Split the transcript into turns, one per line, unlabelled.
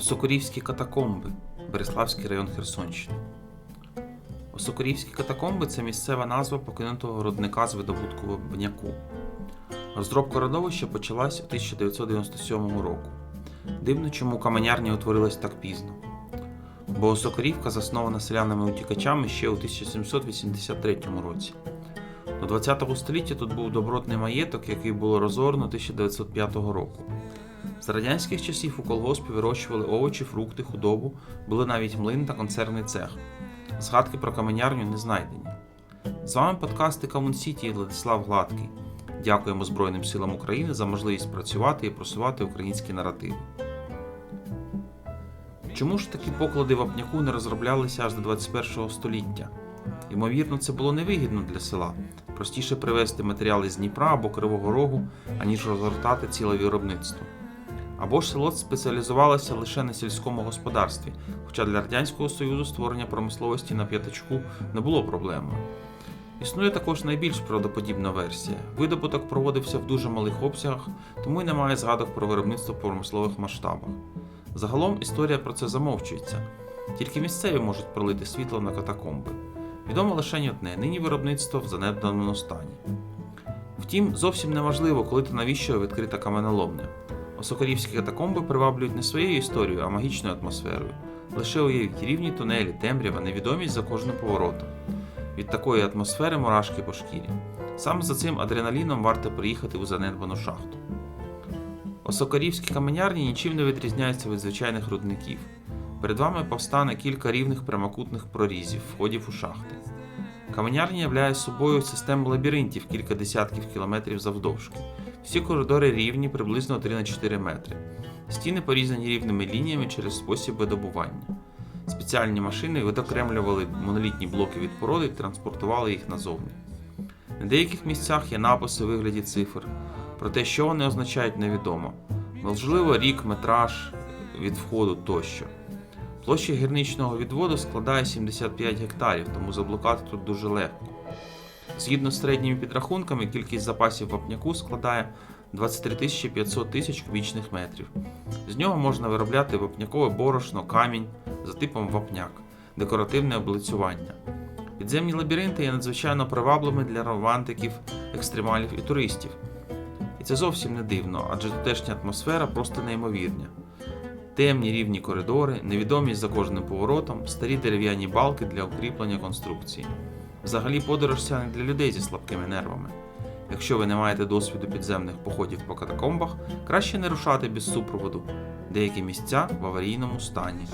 Осокорівські катакомби, Береславський район Херсонщини. Осокорівські катакомби це місцева назва покинутого родника з видобутку вапняку. Розробка родовища почалась у 1997 року. Дивно, чому каменярня утворилась так пізно. Бо Осокорівка заснована селянами-утікачами ще у 1783 році. До 20 століття тут був добротний маєток, який було розорено 1905 року. З радянських часів у колгоспі вирощували овочі, фрукти, худобу, були навіть млин та консервний цех. Згадки про каменярню не знайдені. З вами подкасти Кавун Сіті Владислав Гладкий. Дякуємо Збройним силам України за можливість працювати і просувати українські наративи. Чому ж такі поклади вапняку не розроблялися аж до 21 століття? Ймовірно, це було невигідно для села. Простіше привезти матеріали з Дніпра або Кривого Рогу, аніж розгортати ціле виробництво. Або ж село спеціалізувалося лише на сільському господарстві, хоча для Радянського Союзу створення промисловості на п'ятачку не було проблемою. Існує також найбільш правдоподібна версія. Видобуток проводився в дуже малих обсягах, тому й немає згадок про виробництво в промислових масштабах. Загалом історія про це замовчується. Тільки місцеві можуть пролити світло на катакомби. Відомо лише одне нині виробництво в занедбаному стані. Втім, зовсім не важливо, коли та навіщо відкрита каменоломня. Осокорівські катакомби приваблюють не своєю історією, а магічною атмосферою. Лише уявіть рівні тунелі, темрява, невідомість за кожним поворотом. Від такої атмосфери мурашки по шкірі. Саме за цим адреналіном варто приїхати у занедбану шахту. Осокорівські каменярні нічим не відрізняються від звичайних рудників. Перед вами повстане кілька рівних прямокутних прорізів, входів у шахти. Каменярня являє собою систему лабіринтів кілька десятків кілометрів завдовжки. Всі коридори рівні приблизно 3 на 4 метри. Стіни порізані рівними лініями через спосіб видобування. Спеціальні машини відокремлювали монолітні блоки від породи і транспортували їх назовні. На деяких місцях є написи у вигляді цифр. Про те, що вони означають, невідомо. Можливо, рік, метраж від входу тощо. Площа гірничного відводу складає 75 гектарів, тому заблукати тут дуже легко. Згідно з середніми підрахунками, кількість запасів вапняку складає 23 500 тисяч кубічних метрів. З нього можна виробляти вапнякове борошно, камінь за типом вапняк, декоративне облицювання. Підземні лабіринти є надзвичайно привабливими для романтиків, екстремалів і туристів. І це зовсім не дивно, адже тутешня атмосфера просто неймовірна. Темні рівні коридори, невідомість за кожним поворотом, старі дерев'яні балки для укріплення конструкції. Взагалі подорож ця не для людей зі слабкими нервами. Якщо ви не маєте досвіду підземних походів по катакомбах, краще не рушати без супроводу. Деякі місця в аварійному стані.